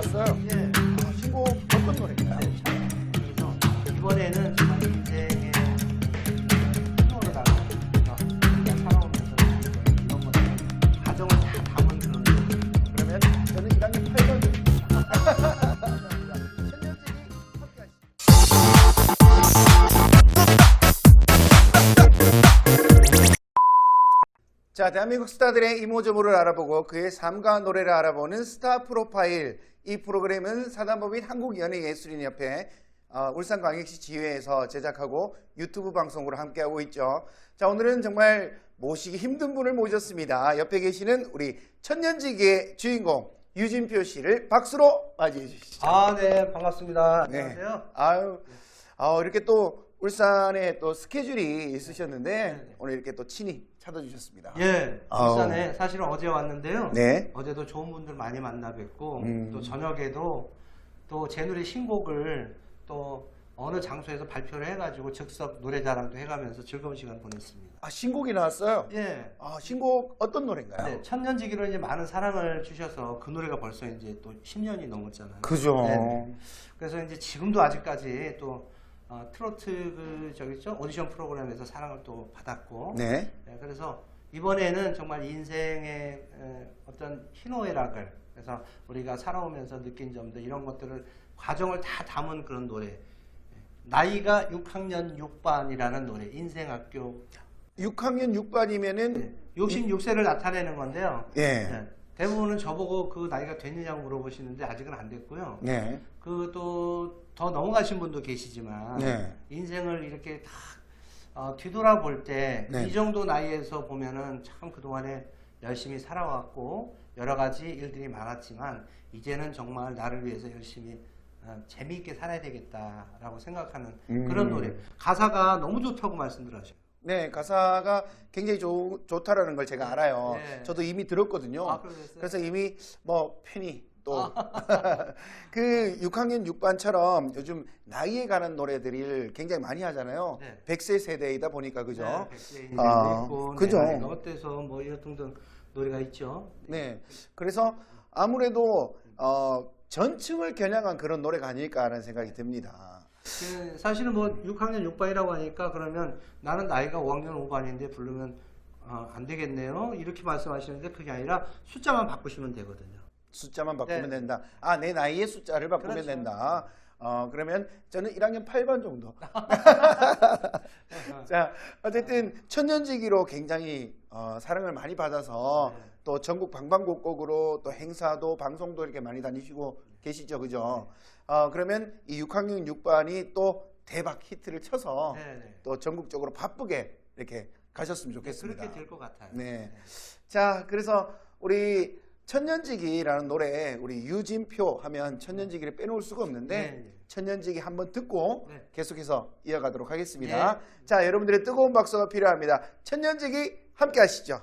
나왔어요. 예. 아, 신곡 어떤 노래인가요? 그래서 이번에는 정말 인생의 신호로다가 우리가 살아오면서 이런 것들 가정을 다 담은 그런 그러면 저는 1학년 8번 천년지 자, 대한민국 스타들의 이모저모를 알아보고 그의 삶과 노래를 알아보는 스타 프로파일. 이 프로그램은 사단법 인 한국연예예술인협회 어, 울산광역시 지회에서 제작하고 유튜브 방송으로 함께하고 있죠. 자, 오늘은 정말 모시기 힘든 분을 모셨습니다. 옆에 계시는 우리 천년지기의 주인공 유진표 씨를 박수로 맞이해 주시죠. 아, 네, 반갑습니다. 네. 안녕하세요. 아유, 아, 이렇게 또 울산에 또 스케줄이 있으셨는데 네. 오늘 이렇게 또 친히 찾아주셨습니다. 예, 아우. 울산에 사실은 어제 왔는데요. 네. 어제도 좋은 분들 많이 만나 뵙고 음. 또 저녁에도 또제 노래 신곡을 또 어느 장소에서 발표를 해가지고 즉석 노래자랑도 해가면서 즐거운 시간 보냈습니다. 아, 신곡이 나왔어요. 예. 아, 신곡 어떤 노래인가요? 네, 천년지기로 이제 많은 사랑을 주셔서 그 노래가 벌써 이제 또 10년이 넘었잖아요. 그죠. 네네. 그래서 이제 지금도 아직까지 또 어, 트로트 그 저기 있죠 오디션 프로그램에서 사랑을 또 받았고 네. 네, 그래서 이번에는 정말 인생의 에, 어떤 희노애락을 그래서 우리가 살아오면서 느낀 점들 이런 것들을 과정을 다 담은 그런 노래 예. 나이가 6학년 6반이라는 노래 인생학교 6학년 6반이면은 66세를 나타내는 건데요 예. 네, 대부분은 저보고 그 나이가 됐느냐고 물어보시는데 아직은 안 됐고요 네. 그또 더 넘어가신 분도 계시지만 네. 인생을 이렇게 다 어, 뒤돌아볼 때 이 네. 정도 나이에서 보면은 참 그동안에 열심히 살아왔고 여러 가지 일들이 많았지만 이제는 정말 나를 위해서 열심히 어, 재미있게 살아야 되겠다라고 생각하는 음. 그런 노래 가사가 너무 좋다고 말씀들 하셔요 네, 가사가 굉장히 좋, 좋다라는 걸 제가 알아요. 네. 저도 이미 들었거든요. 아? 그래서 이미 뭐 팬이 또 그 6학년 6반처럼 요즘 나이에 관한 노래들을 굉장히 많이 하잖아요. 네. 100세 세대이다 보니까 그죠? 네, 백세인도 아, 있고 그죠. 내 나이가 어때서 뭐 이런 등등 노래가 있죠 네. 그래서 아무래도 어, 전층을 겨냥한 그런 노래가 아닐까 하는 생각이 듭니다. 그 사실은 뭐 6학년 6반이라고 하니까 그러면 나는 나이가 5학년 5반인데 부르면 어, 안 되겠네요. 이렇게 말씀하시는데 그게 아니라 숫자만 바꾸시면 되거든요. 숫자만 바꾸면 네. 된다. 아, 내 나이의 숫자를 바꾸면 그렇죠. 된다. 어, 그러면 저는 1학년 8반 정도. 자, 어쨌든 천년지기로 굉장히 어, 사랑을 많이 받아서 네. 또 전국 방방곡곡으로 또 행사도 방송도 이렇게 많이 다니시고 계시죠, 그죠? 네. 어, 그러면 이 6학년 6반이 또 대박 히트를 쳐서 네, 네. 또 전국적으로 바쁘게 이렇게 가셨으면 좋겠습니다. 그렇게 될 것 같아요. 네. 자, 그래서 우리 천년지기라는 노래 우리 유진표 하면 천년지기를 빼놓을 수가 없는데 네, 네. 천년지기 한번 듣고 네. 계속해서 이어가도록 하겠습니다. 네. 자, 여러분들의 뜨거운 박수가 필요합니다. 천년지기 함께 하시죠.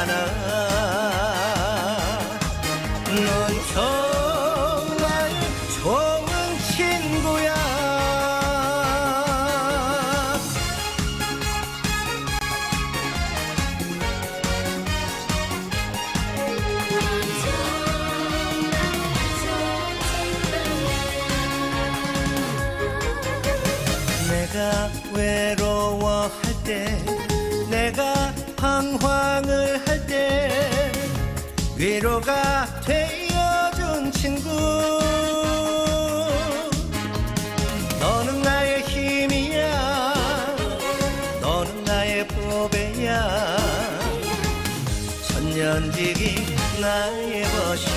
않아. 넌 정말 좋은 친구야. 내가 외로워할 때 위로가 되어준 친구. 너는 나의 힘이야. 너는 나의 보배야. 천년지기 나의 벗이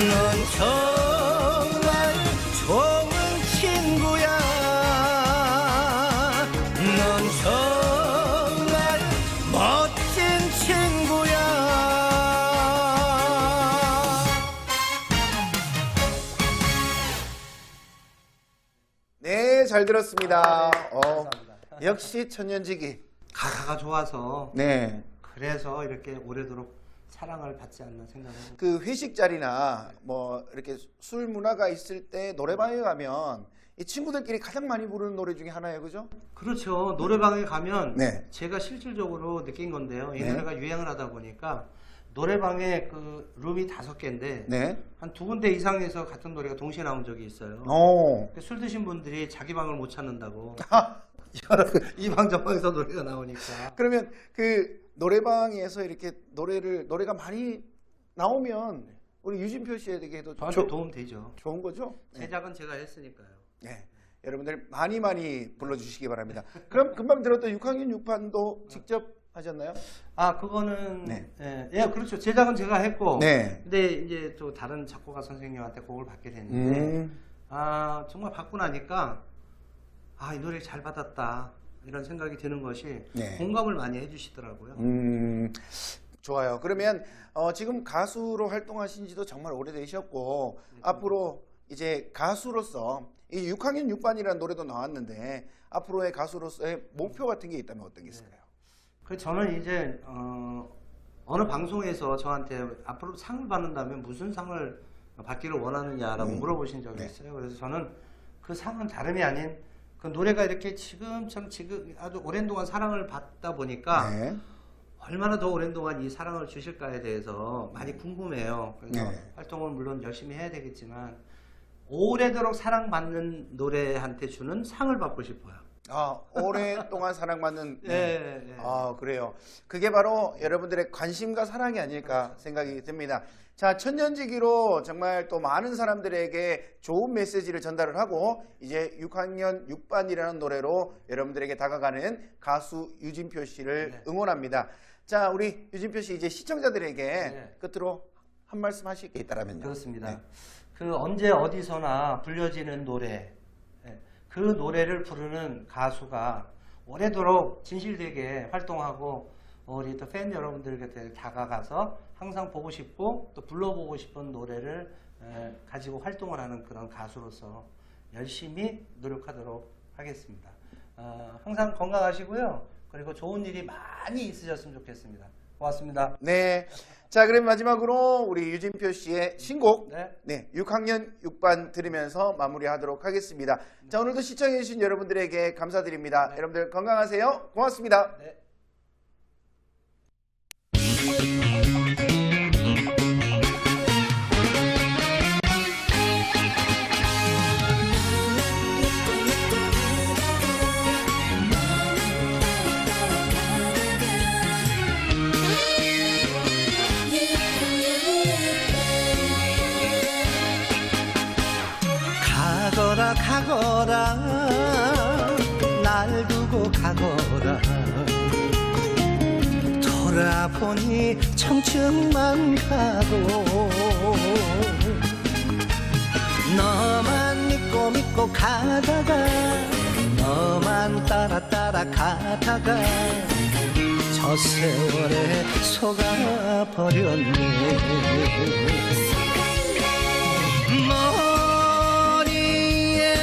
넌 정말 좋은 친구야 넌 정말 멋진 친구야 네, 잘 들었습니다. 아, 네. 어. 역시 천년지기. 가사가 좋아서 네. 그래서 이렇게 오래도록 사랑을 받지 않나 생각을 합니다. 그 회식 자리나 뭐 이렇게 술 문화가 있을 때 노래방에 가면 이 친구들끼리 가장 많이 부르는 노래 중에 하나예요, 그죠? 그렇죠. 노래방에 가면 네. 제가 실질적으로 느낀 건데요. 이 네. 노래가 유행을 하다 보니까 노래방에 그 룸이 다섯 개인데 네. 한 두 군데 이상에서 같은 노래가 동시에 나온 적이 있어요. 어. 술 드신 분들이 자기 방을 못 찾는다고 아, 이방저 방에서 노래가 나오니까 그러면 그 노래방에서 이렇게 노래를 노래가 많이 나오면 우리 유진표 씨에게도 저한테 조- 도움 되죠. 좋은 거죠? 네. 제작은 제가 했으니까요. 네. 여러분들 많이 많이 불러주시기 바랍니다. 그럼 금방 들었던 6학년 6반도 직접 하셨나요? 아 그거는 네. 예, 예, 그렇죠. 제작은 제가 했고 네. 근데 이제 또 다른 작곡가 선생님한테 곡을 받게 됐는데 음. 아 정말 받고 나니까 아 이 노래 잘 받았다 이런 생각이 드는 것이 네. 공감을 많이 해주시더라고요. 음, 좋아요. 그러면 어, 지금 가수로 활동하신 지도 정말 오래되셨고 앞으로 이제 가수로서 이 6학년 6반이라는 노래도 나왔는데 앞으로의 가수로서의 목표 같은 게 있다면 어떤 게 있을까요? 그 저는 이제 어, 어느 방송에서 저한테 앞으로 상을 받는다면 무슨 상을 받기를 원하느냐라고 음. 물어보신 적이 네. 있어요. 그래서 저는 그 상은 다름이 아닌 그 노래가 이렇게 지금처럼 지금 아주 오랜 동안 사랑을 받다 보니까 네. 얼마나 더 오랜 동안 이 사랑을 주실까에 대해서 많이 궁금해요. 그래서 네. 활동을 물론 열심히 해야 되겠지만 오래도록 사랑받는 노래한테 주는 상을 받고 싶어요. 아, 오랫동안 사랑받는 예, 예. 아, 그래요. 그게 바로 여러분들의 관심과 사랑이 아닐까 생각이 듭니다. 자, 천년지기로 정말 또 많은 사람들에게 좋은 메시지를 전달을 하고 이제 6학년 6반이라는 노래로 여러분들에게 다가가는 가수 유진표 씨를 네. 응원합니다. 자, 우리 유진표 씨 이제 시청자들에게 네. 끝으로 한 말씀 하실 게 있다라면요. 그렇습니다. 네. 그 언제 어디서나 불려지는 노래, 예, 그 노래를 부르는 가수가 오래도록 진실되게 활동하고 우리 또 팬 여러분들께 다가가서 항상 보고 싶고 또 불러보고 싶은 노래를 에, 가지고 활동을 하는 그런 가수로서 열심히 노력하도록 하겠습니다. 어, 항상 건강하시고요. 그리고 좋은 일이 많이 있으셨으면 좋겠습니다. 고맙습니다. 네. 자, 그럼 마지막으로 우리 유진표 씨의 신곡 네. 네, 6학년 6반 들으면서 마무리하도록 하겠습니다. 자, 오늘도 시청해주신 여러분들에게 감사드립니다. 네. 여러분들 건강하세요. 고맙습니다. 네. 보니 청춘만 가고 너만 믿고 믿고 가다가 너만 따라 따라 가다가 저 세월에 속아버렸네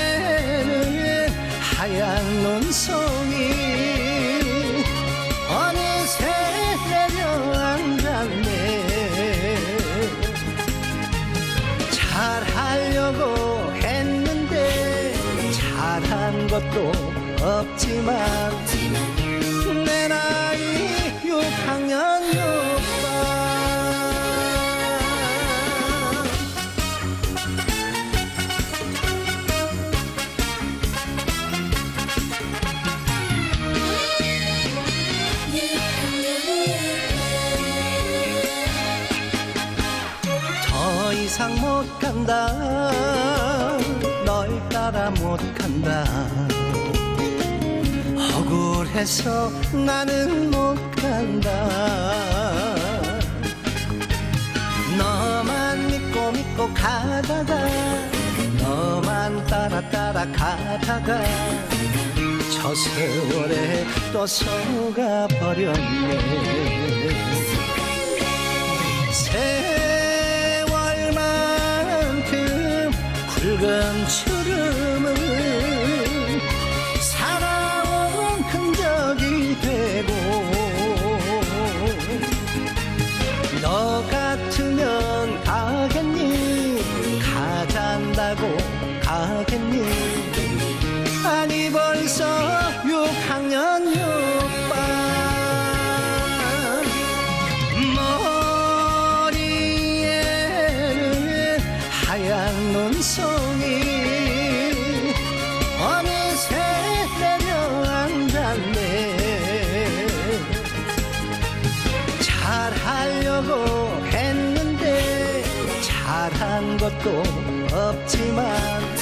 머리에는 하얀 눈송이 것도 없지만 내 나이 6학년 6반 더 이상 못 간다. 널 따라 못 간다 억울해서 나는 못 간다. 너만 믿고 믿고 가다가 너만 따라 따라 가다가 저 세월에 또 속아 버렸네. 세월만큼 굵은 주 것도 없지만